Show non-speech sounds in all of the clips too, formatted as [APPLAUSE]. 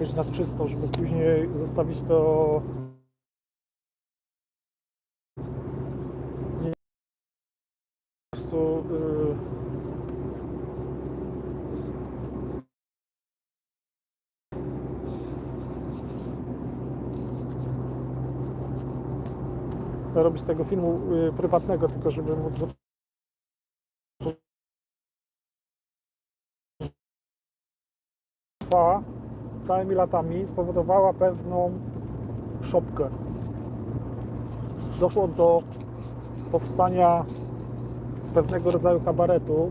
jakoś na czysto, żeby później zostawić to. Nie po prostu y, robić tego filmu y, prywatnego, tylko żeby móc trwa całymi latami spowodowała pewną szopkę. Doszło do powstania pewnego rodzaju kabaretu,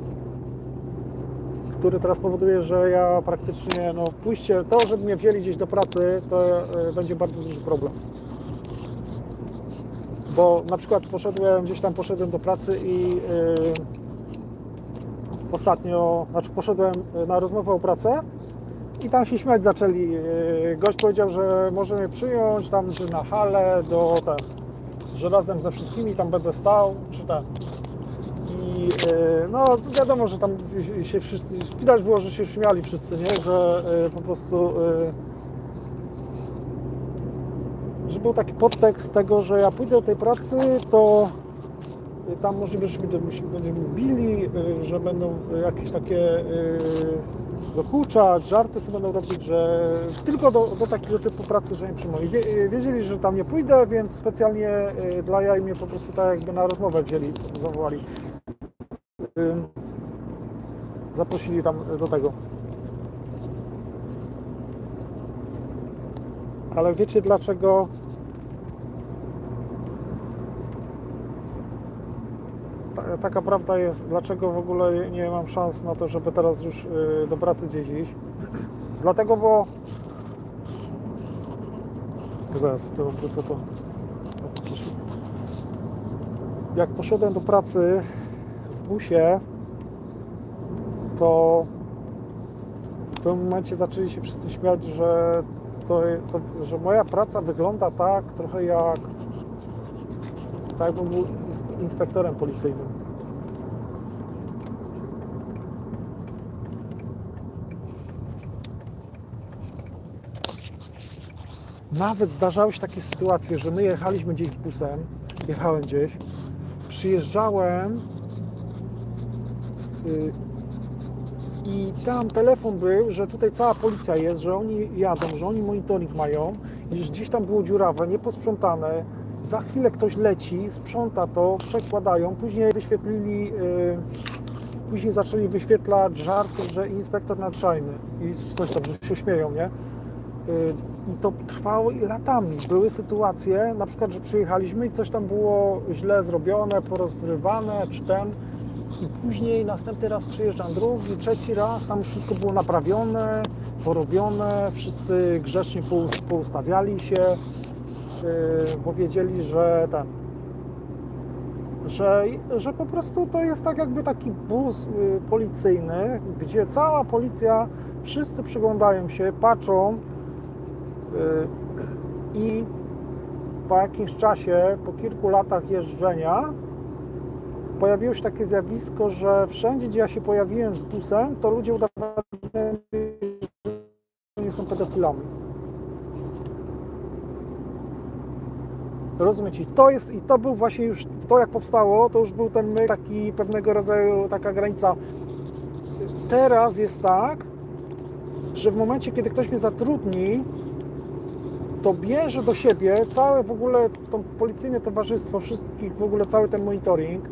który teraz powoduje, że ja praktycznie, no pójście, to, żeby mnie wzięli gdzieś do pracy, to y, będzie bardzo duży problem. Bo na przykład poszedłem, gdzieś tam poszedłem do pracy i y, ostatnio, znaczy poszedłem na rozmowę o pracę i tam się śmiać zaczęli. Yy, Gość powiedział, że może mnie przyjąć tam na halę do ten, że razem ze wszystkimi tam będę stał, czy ten. I yy, no wiadomo, że tam się wszyscy, widać było, że się śmiali wszyscy, nie? Że yy, po prostu że był taki podtekst tego, że ja pójdę do tej pracy, to tam możliwe, że będziemy bili, że będą jakieś takie dokuczać, żarty sobie będą robić, że tylko do, do takiego typu pracy, że nie przyjmą. I wie, y, wiedzieli, że tam nie pójdę, więc specjalnie y, dla jaj mnie po prostu tak jakby na rozmowę wzięli, zawołali. Zaprosili tam do tego. Ale wiecie dlaczego ta- taka prawda jest, dlaczego w ogóle nie mam szans na to, żeby teraz już y, do pracy gdzieś iść? Dlatego, bo zaraz to wrócę to. Jak poszedłem do pracy w busie, to w tym momencie zaczęli się wszyscy śmiać, że, to, to, że moja praca wygląda tak trochę jak tak jakbym był ins- inspektorem policyjnym. Nawet zdarzały się takie sytuacje, że my jechaliśmy gdzieś busem, jechałem gdzieś, przyjeżdżałem y, i tam telefon był, że tutaj cała policja jest, że oni jadą, że oni monitoring mają i że gdzieś tam było dziurawe, nieposprzątane. Za chwilę ktoś leci, sprząta to, przekładają, później wyświetlili, y, później zaczęli wyświetlać żarty, że inspektor nadzwyczajny i coś tam, że się śmieją, nie? Y, I to trwało latami. Były sytuacje, na przykład, że przyjechaliśmy i coś tam było źle zrobione, porozwrywane, czy ten. I później następny raz przyjeżdżam drugi, trzeci raz, tam wszystko było naprawione, porobione, wszyscy grzecznie pou- poustawiali się, yy, bo wiedzieli, że ten, że, że po prostu to jest tak jakby taki bus y, policyjny, gdzie cała policja, wszyscy przyglądają się, patrzą y, i po jakimś czasie, po kilku latach jeżdżenia, pojawiło się takie zjawisko, że wszędzie, gdzie ja się pojawiłem z busem, to ludzie udawali, że nie są pedofilami. Rozumiecie? To jest, i to był właśnie już, to jak powstało, to już był ten taki pewnego rodzaju, taka granica. Teraz jest tak, że w momencie, kiedy ktoś mnie zatrudni, to bierze do siebie całe w ogóle to policyjne towarzystwo, wszystkich w ogóle cały ten monitoring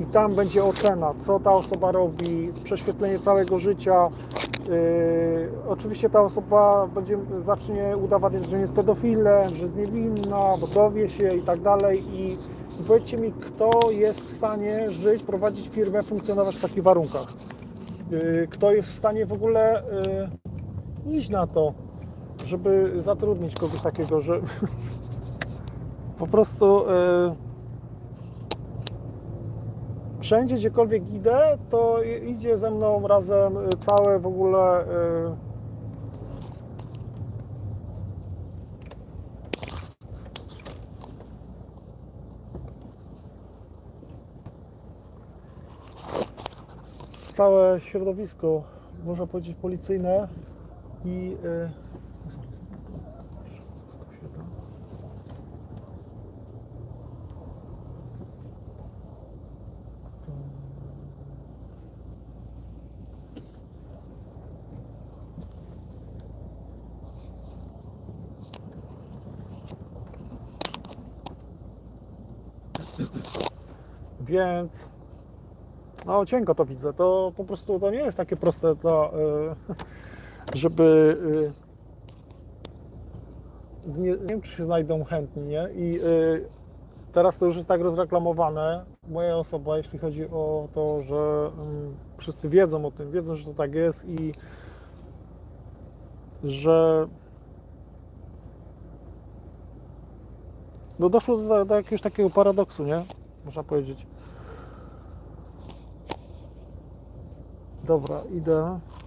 i tam będzie ocena, co ta osoba robi, prześwietlenie całego życia. Yy, oczywiście ta osoba będzie zacznie udowadniać, że jest pedofilem, że jest niewinna, bo dowie się i tak dalej. I, powiedzcie mi, kto jest w stanie żyć, prowadzić firmę, funkcjonować w takich warunkach? Yy, kto jest w stanie w ogóle yy, iść na to, żeby zatrudnić kogoś takiego, że [LAUGHS] po prostu wszędzie, gdziekolwiek idę, to idzie ze mną razem y, całe w ogóle. y, Całe środowisko, można powiedzieć, policyjne i y, zaraz, zaraz. To się da. To- Więc no cienko to widzę. To po prostu to nie jest takie proste, to, y, [LAUGHS] żeby y, nie, nie wiem, czy się znajdą chętni, nie? I y, teraz to już jest tak rozreklamowane, moja osoba, jeśli chodzi o to, że mm, wszyscy wiedzą o tym, wiedzą, że to tak jest i że no doszło do, do jakiegoś takiego paradoksu, nie? Można powiedzieć. Dobra, idę.